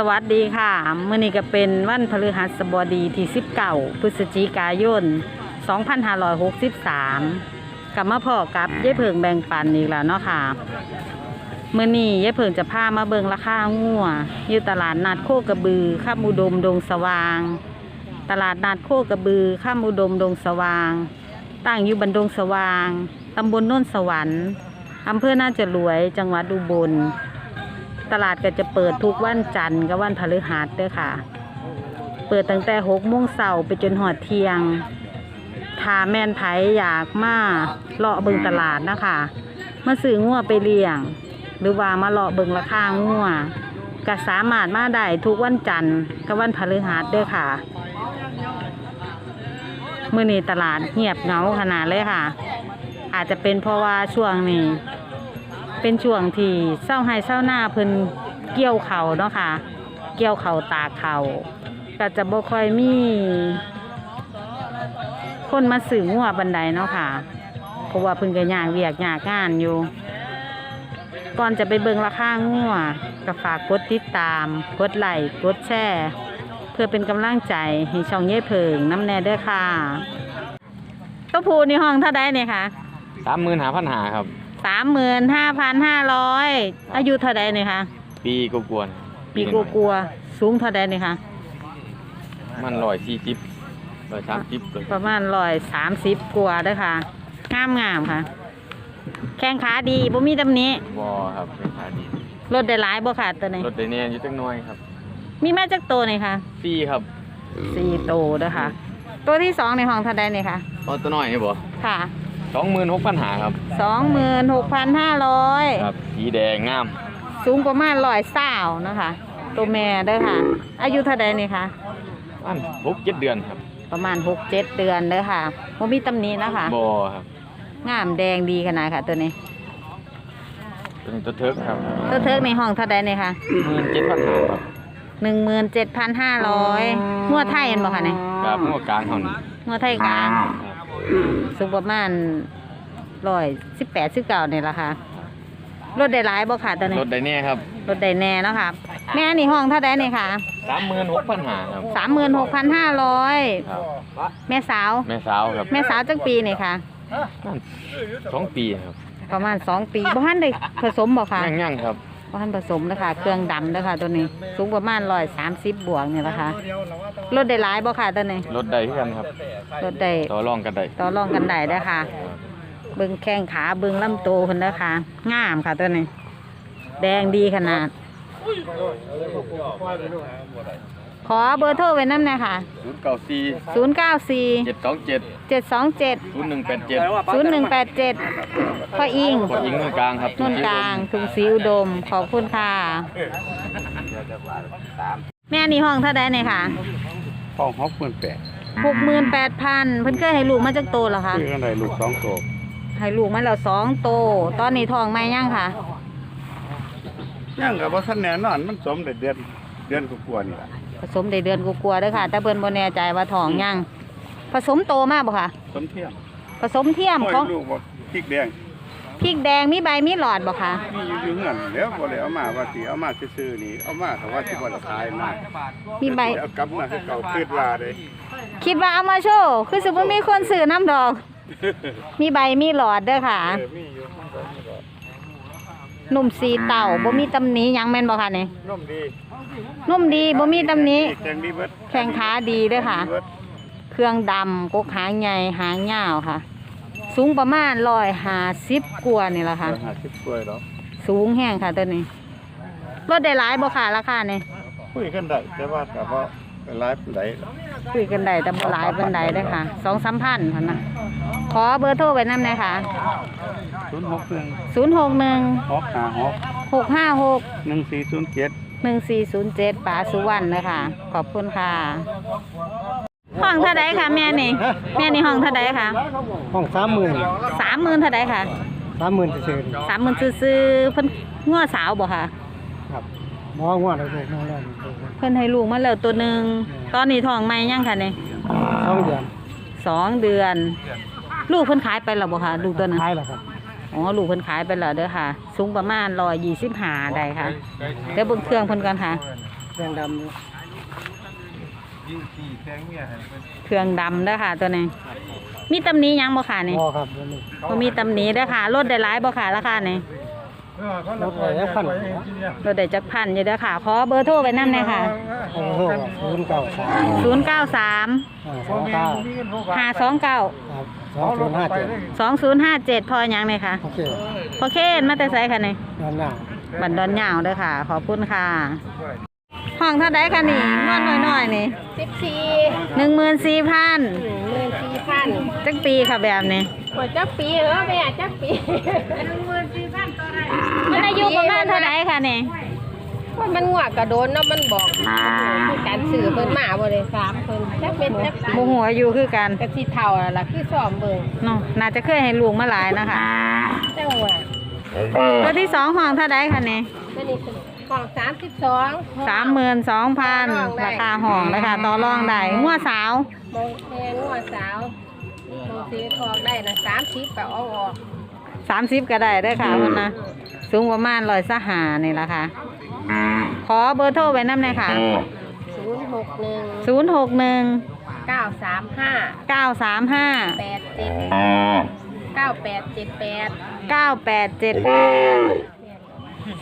สวัสดีค่ะมื่อนี้ก็เป็นวันพฤหัสบดีที่19พฤศจิกายน 2563กลับมาพอกับยายเพิงแบ่งปันอีกแล้วเนาะค่ะมื่อนี้ยายเพิงจะพามาเบิงราคางัวอยู่ตลาดนัดโคกระบือข้ามอุดมดงสว่าง ตลาดนัดโคกระบือข้ามอุดมดงสว่าง ตั้งอยู่บันดงสว่างตำบลโน้นสวรรค์อำเภอน่าจะรวยจังหวัดอุบล ตลาดก็จะเปิดทุกวันจันทร์กับวันพฤหัสเด้อค่ะ เปิดตั้งแต่หกโมงเช้าไปจนหอดเที่ยงถ้าแม่นไผอยากมาเลาะเบิงตลาดนะคะ มาซื้องัวไปเลี้ยง หรือว่ามาเลาะเบิงราคางัวก็สามารถมาได้ทุกวันจันทร์กับวันพฤหัสเด้อค่ะเมื่อนี้ตลาดเงียบเหงาขนาดเลยค่ะ อาจจะเป็นเพราะว่าช่วงนี้ เป็นช่วงที่เศร้าให้เศร้าหน้าเพิ่นเกี่ยวเขาเนาะค่ะ เกี่ยวเขาตากเขาก็จะบ่ค่อยมี คนมาสื่องัวบันไดเนาะค่ะเพราะว่าเพิ่นก็ยากเวียกยากงานอยู่ ก่อนจะไปเบิ่งราคางัวก็ฝากกดติดตามกดไลค์กดแชร์เพื่อเป็นกำลังใจให้ช่องเย่เพิงน้ำแน่เด้อค่ะตัวผูในห้องเท่าใดเนี่ยค่ะ สามหมื่นหาพันหาครับ สามหมื่นห้าพันห้าร้อยอายุเท่าใดเนี่ยคะปีกกวนปีกกลัวๆสูงเท่าใดเนี่ยคะมันลอยสี่จิบลอยสามจิบเลยประมาณร้อยสามสิบกว่าเด้อค่ะงามงามๆค่ะ แข้งขาดีบ่มีตำหนี้วอครับเป็นขาดีรถได้หลายบ่ค่ะตัวนี้รถไดเนียนอยู่จังน้อยครับมีมาจากตัวนี่ค่ะฟรีครับสี่ตัวเด้อค่ะ ตัวที่สองในห้องเท่าใดเนี่ยค่ะเอาตัวน้อยนี่บ่ค่ะ สองหมื่นหกพันหาครับ สองหมื่นหกพันห้าร้อยครับสีแดงงาม สูงประมาณร้อยเศร้านะคะ ตัวแม่เด้อค่ะ อายุเท่าใดนี่ค่ะอันหกเจ็ดเดือนครับประมาณหกเจ็ดเดือนเด้อค่ะบ่มีตำหนี้นะคะบอครับงามแดงดีขนาดค่ะ ตัวนี้ตัวนี้ตัวเทิร์กครับตัวเทิกในห้องเท่าใดเนี่ยค่ะหมื่นเจ็ดพันหาครับหนึ่งหมื่นเจ็ดพันห้าร้อยงัวไทยเห็นบ่คะเนี่ยครับหัวกลางเขานี่งัวไทยกลางครับ สูงประมาณร้อยสิบแปดสิบเก้าเนี่ยละค่ะ รถได้หลายบ่ค่ะตัวนี้ รถไดเนียครับ รถได้แน่เนาะค่ะ แม่นี่ห้องเท่าใดเนี่ยค่ะสามหมื่นหกพันหาครับสามหมื่นหกพันห้าร้อยครับแม่สาว แม่สาวครับ แม่สาวจังปีเนี่ยค่ะนั่นสองปีครับ ประมาณสองปีบ่ทันได้ผสมบ่ค่ะย่างย่าง ๆครับบ่ทันผสมนะคะเครื่องดำนะคะตัวนี้ สูงประมาณร้อยสามสิบบวกเนี่ยละค่ะรถได้หลายบ่ค่ะตัวนี้รถใดเพื่อนครับรถได้ต่อรองกันได้ต่อรองกันได้เด้อค่ะเบิ่งแข้งขาเบิ่งลำโตวเพิ่นเด้อค่ะงามค่ะตัวนี้ แดงดีขนาด ขอเบอร์โทรไว้น้ำหน่อยค่ะ ศูนย์เก้าสี่094 เจ็ดสองเจ็ด727 ศูนย์หนึ่งแปดเจ็ด0187พ่ออิงกดยิงนู่นกลางครับนุ่นกลางถุงสีอุดม ขอบคุณค่ะ แม่นี่ห้องเท่าใดเนี่ยค่ะห้องหกหมื่นแปด68,000เพิ่นเคยให้ลูกมาจากโตแล้วค่ะคืออะไรลูกสองตัวให้ลูกมาแล้วสองโต ตอนนี้ท้องไหมยังค่ะ ยังกับว่าท่านแน่นอนมันสมได้เดือนเดือนกว่าๆนี่แหละ ผสมได้เดือนกลัวาๆเด้อค่ะ แต่เพิ่นบ่แน่ใจว่าท้องยังผสมโตมากบ่ค่ะ สมเทียมผสมเทียมห้อยของลูกบอกพริกแดงพริกแดงมีใบมีหลอดบ่ค่ะนี่อยู่อยู่เงินแล้วบ่ได้เอามาว่าสิเอามาซื่อๆนี่เอามาแต่ว่าสิบ่ได้ขายนะมีใบ เอากลับมาคือเก่าคืดว่าเลยคิดว่าเอามาโชว์ คือสิบ่มีคนซื้อน้ำดอก มีใบมีหลอดเด้อค่ะ เออมีอยู่หนุ่มสีเต่าบ่มีตำหนิหยังแม่นบ่ค่ะนี่นมดี นุ่มดีบ่มีตำหนิแข็งดีเบิดแข้งขาดีเด้อค่ะเบิดเครื่องดำกกหางใหญ่หางยาวค่ะ สูงประมาณ150กว่านี่ล่ะค่ะ ร้อยห้าสิบกว่าแล้วสูงแห้งค่ะตัวนี้รถได้หลายบ่ค่ะราคานี่คุยกันได้แต่ว่าก็บ่หลายปานใดคุยกันได้แต่บ่หลายปานใดเด้อค่ะสองสามพันพันนะขอเบอร์โทรไว้นำหน่อยค่ะ061ศูนย์หกหนึ่ง656หกห้าหก1407 หนึ่งสี่ศูนย์เจ็ดป๋าสุวรรณเลยค่ะขอบคุณค่ะ ห้องเท่าไดค่ะแม่นี่ แม่นี่ห้องเท่าไดค่ะห้องสามหมื่นสามหมื่นเท่าไดค่ะสามหมื่นเศษสามหมื่นซื้อๆเพิ่นง้อสาวบ่ค่ะครับมองว่าเราเด็กน้องเล่นเพิ่นให้ลูกมาแล้วตัวหนึ่งตอนนี้ท้องใหม่ยังค่ะนี่สองเดือนสองเดือน ลูกเพิ่นขายไปแล้วบ่ค่ะลูกตัวนั้น ท้ายแล้วครับ อ๋อลูกเพิ่นขายไปแล้วเด้อค่ะสูงประมาณร้อยยี่สิบห้าได้ค่ะเดี๋ยวเบิ่งเครื่องเพิ่นก่อนค่ะ แดงดเครื่องดำเด้อค่ะ ตัวนี้ มีตำหนี้ยังบ่ค่ะำนี่พอครับวันนี้ บ่มีตำหนี้เด้อค่ะรถได้หลายบ่ค่ะราคานี่รถอะไรแล้วพันรถได้จักพันอยู่เด้อค่ะขอเบอร์โทรไว้นำหน่อยค่ะ โอ้โหศูนย์เก้าสาม093 สองเก้า529ครับ สองศูนย์ห้าเจ็ด2057พอหยังเลยค่ะโอเคพอเคนมาแต่ไสค่ะนี่ด้านหน้าบันดอนยาวเด้อค่ะ ขอบคุณค่ะ ห้องเท่าใดคะนี่นวดน้อยๆนี่สิบสี่หนึ่งหมื่นสี่พันหนึ่งหมื่นสี่พันจักปีค่ะแบบนี้หัวจักปีเออไม่อยากจักปีหนึ่งหมื่นสี่พันตัวไรมันอายุประมาณเท่าใดค่ะนี่ ว่ามันงวกกระโดนเนาะมันบอกคือการสื่อเพิ่นมาบ่เลยสามเพิ่นจักเป็นจักปีโมหัวอายุคือกันกะสิเท่าแล้วล่ะคือซ้อมเบิ่งเนาะน่าจะเคยให้ลูกมาหลายนะคะจังหวะตัวที่สองห้องเท่าใดค่ะนี่ตัวนี้เป็นของสามสิบสองสามหมื่นสองพันราคาห้องนะคะต่อรองได้งัวสาวมองแม่งวสาวมองสีทองได้นะสามสิบก็เอาออกสามสิบก็ได้ได้อค่ะคุณนะสูงประมาณร้อยสหานี่ละค่ะ ขอเบอร์โทรไว้น้ำหน่อยค่ะศูนย์หกหนึ่งศูนย์หกหนึ่งเก้าสามห้าเก้าสามห้าแปดเจ็ดเก้าแปดเจ็ดแปดเก้าแปดเจ็ดแปด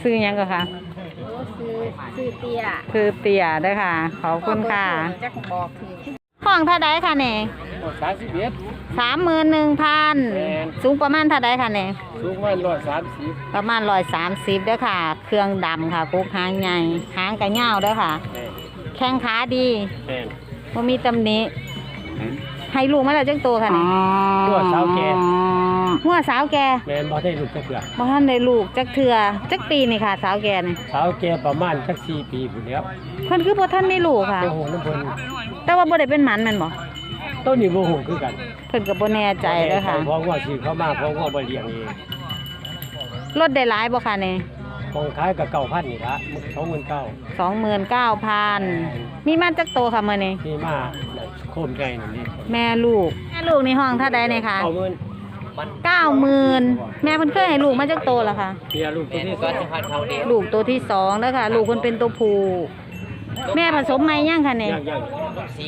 ซื้อหยังก็ค่ะ โอ้ซื้อซื้อเตี้ยคือเตี่ยเด้อค่ะ ขอบคุณค่ะจักบอกถือ ห้องเท่าใดค่ะเนี่ย สามสิบเอ็ด สามหมื่นหนึ่งพันสูงประมาณเท่าใดค่ะเนี่ยสูงวันร้อยสามสิบประมาณร้อยสามสิบเด้อค่ะ เครื่องดำค่ะกุกหางใหญ่หางกระเง่าวเด้อค่ะ แข้งขาดีแม่นว่ามีตำหนิให้ลูกมาแล้วจังตัวค่ะนี่ตัวสาวแก่หัวสาวแก่แม่นบ่ได้ลูกจักเกือบ่ทันได้ลูกจักเทือจักปีนี่ค่ะ สาวแก่นี่สาวแก่ประมาณจักสี่ปีผู้เดียวเพิ่นคือบ่ทันได้ลูกค่ะโอ้โหน้ำเพิ่นแต่ว่าบ่ได้เป็นหมันแม่นบ่ ต้นนี้บ่ฮู้คือกันเพิ่นก็บ่แน่ใจเด้อค่ะเพราะว่าสิเข้ามาเพราะว่าบ่เลี้ยงเองรถได้หลายบ่ค่ะนี่ของขายกับเก่าพันนี่ละสองหมื่นเก้า29,000มีมาจักโตค่ะมื้อนี้นี่มาโคมใหญ่นี่แม่ลูก แม่ลูกในห้องเท่าใดนี่ค่ะเก้าหมื่น90,000แม่เพิ่นเคยให้ลูกมาจักโตแล้วค่ะเปียลูกตัวที่สองลูกตัวที่สองแล้วค่ะ ลูกเพิ่นเป็นตัวผู้แม่ผสมไหมยังค่ะเนี่ยย่างย่าง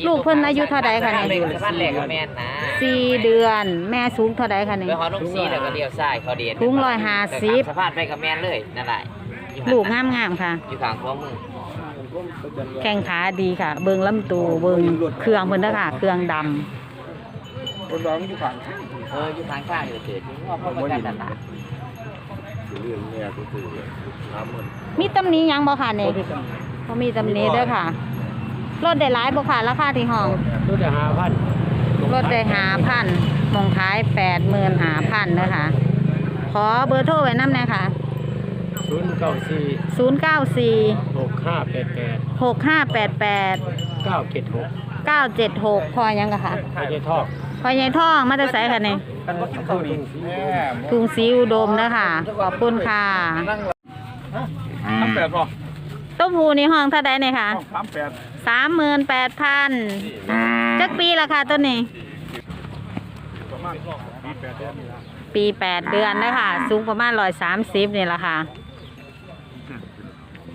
ลูกเพิ่นอายุเท่าใดคะเนี่ยเป็นสะพานแหลกกับแม่นนะสี่เดือน แม่สูงเท่าใดคะเนี่ยไปหอลงซีแล้วก็เลี้ยวซ้ายเขาเดียนถุงร้อยห้าสิบสะพานไปกับแม่นเลยนั่นแหละอยู่ลูกหั่นงามๆค่ะ อยู่ข้างข้อมือแข้งขาดีค่ะ เบิ่งลำตัวเบิ่งเครื่องเพิ่นเด้อค่ะเครื่องดำคนร้องอยู่ข้างเอออยู่ข้างข้างอยู่เถิดว่าพ่อประกันตลาดเรื่องแม่ก็คือ30,000มีตำหนิหยังบ่ค่ะเนี่ยบ่มีตำหนิเด้อค่ะ รถได้หลายบ่ค่ะราคาที่ห้อง รถจะหาพันรถได้หาพันมองขายแปดหมื่นหาพันเด้อค่ะ ขอเบอร์โทรไว้นำหน่อยค่ะศูนย์เก้าสี่ศูนย์เก้าสี่หกห้าแปดแปดหกห้าแปดแปดเก้าเจ็ดหกเก้าเจ็ดหกพอยังกะค่ะไม่ใช่ทอกพอใหญ่ท่องมาจะใส่ค่ะนี่เข้าดินสีถุงซีอุดมนะคะขอบคุณค่ะทั้งแปดพอ ต้มหูนี่ห้องเท่าใดเนี่ยค่ะสามแปดสามหมื่นแปดพันจักปีละค่ะต้นนี้ ประมาณปีแปดเดือนนี่ละปีแปดเดือนนะคะสูงประมาณร้อยสามสิบนี่ละค่ะ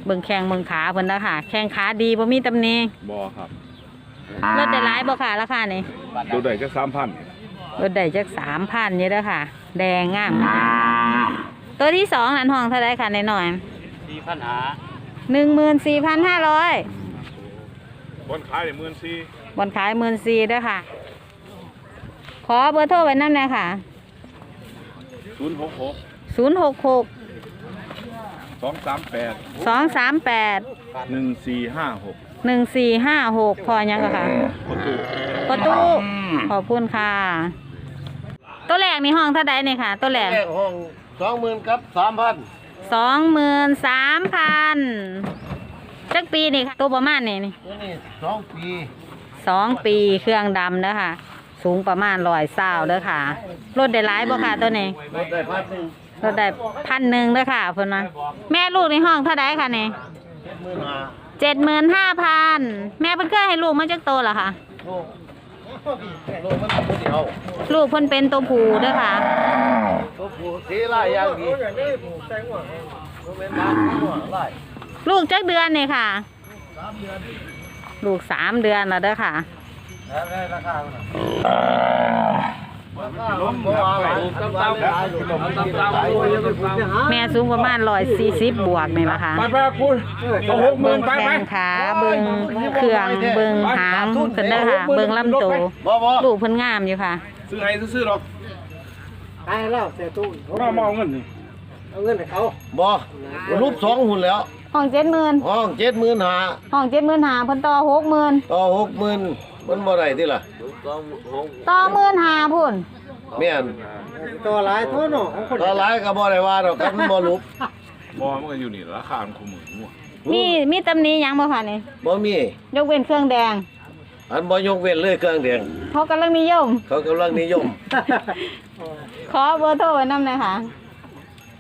เบิ่งแข้งเบิ่งขาเพิ่นนะคะแข้งขาดีบ่มีตำหนิบ่ครับรถได้หลายบ่ค่ะราคานี่ดูได้จัก3,000รถได้จักสามพันนี่เด้อค่ะ แดงงามค่ะตัวที่สองหันห้องเท่าไรค่ะในหน่อยสี่พันหา หนึ่งหมื่นสี่พันห้าร้อยคนขายได้14,000บนขายหมื่นสี่เด้อค่ะ ขอเบอร์โทรไว้นั่นเลยค่ะ066ศูนย์หกหกสองสามแปดสองสามแปดหนึ่งสี่ห้าหกหนึ่งสี่ห้าหกพอยังก็ค่ะประตูประตูขอบคุณค่ะ ตัวแรกนี่ห้องเท่าใดนี่ค่ะ ตัวแรกแรกห้องสองหมื่นกับสามพัน สองหมื่นสามพันจักปีนี่ค่ะตัวประมาณนี่นี่ตัวนี้สองปีสองปีเครื่องดำเด้อค่ะ สูงประมาณร้อยเศร้าเด้อค่ะรถได้หลายบ่ค่ะตัวนี้รถได้พันหนึ่งรถได้พันหนึ่งเด้อค่ะเพิ่นว่าแม่ลูกในห้องเท่าใดค่ะนี่เจ็ดหมื่นห้าเจ็ดหมื่นห้าพันแม่เพิ่นเคยให้ลูกมาจักโตวเหรอคะลูก ลูกมันผู้เดียวลูกเพิ่นเป็นตัวผู้เด้อค่ะ ตัวผู้สีลายอย่างดีตัวเป็นบ้านหัวลายลูกจักเดือนนี่ค่ะลูกสามเดือนแล้วเด้อค่ะ แล้วได้ราคาเท่าไหร่ ล้มบ่ว่าหลายตั้งๆหลายอยู่บ่มันตั้งๆโอ้ยยังไม่พูดจะหาแม่สูงประมาณร้อยสี่สิบบวกนี่ละค่ะไปไปคุณเอาหกหเบิ่มื่งนไปแข้ไปงขาเบิ่งเครื่องเบิ่งหางเพิ่นเด้อค่ะ เบิ่งลำตัวบ่บ่ลูกเพิ่นงามอยู่ค่ะ ซื้อให้ซื้อๆหรอกตายแล้วเสียตู้เรามาเอาเงินนี่เอาเงินให้เขาบ่รูปสองหุ่นแล้ว ห้องเจ็ดหมื่นห้องเจ็ดหมื่นหาห้องเจ็ดหมื่นหาเพิ่นต่อหกหมื่นต่อหกหมื่นมันบ่ได้ที่ล่ะ ต่อหมื่นหาพุ่นแม่นตัวหลายโทษเนาะของคนต่อหลายก็บ่ได้ว่าดอกกันมันบ่รูปบอมันก็อยู่นี่ราคามันคุ้มหมื่นหัวมีมีตำหนี้ยังบ่ค่ะนี่บ่มียกเว้นเครื่องแดง อันบ่ยกเว้นเลยเครื่องแดงเขากำลังนิยม เขากำลังนิยม ขอเบอร์โทรไว้นำหน่อยค่ะ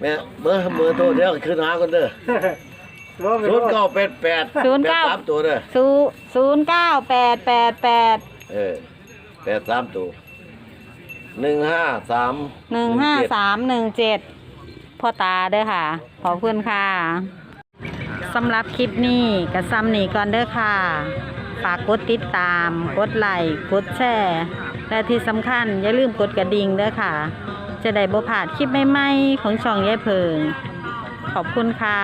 แม่เบอร์เบอร์โทรเดี๋ยวขึ้นหากันเด้อตัวเป็นศูนย์เก้าแปดแปดศูนย์เก้าสามตัวเด้อศูศูนย์เก้าแปดแปดแปดเออ แปดสามตัวหนึ่งห้าสามหนึ่งห้าสามหนึ่งเจ็ดพ่อตาเด้อค่ะ ขอบคุณค่ะสำหรับคลิปนี้กับซ้ำนี่ก่อนเด้อค่ะ ฝากกดติดตาม กดไลค์กดแชร์และที่สำคัญอย่าลืมกดกระดิ่งเด้อค่ะ จะได้บ่พลาคลิปใหม่ๆของช่องยายเพิง ขอบคุณค่ะ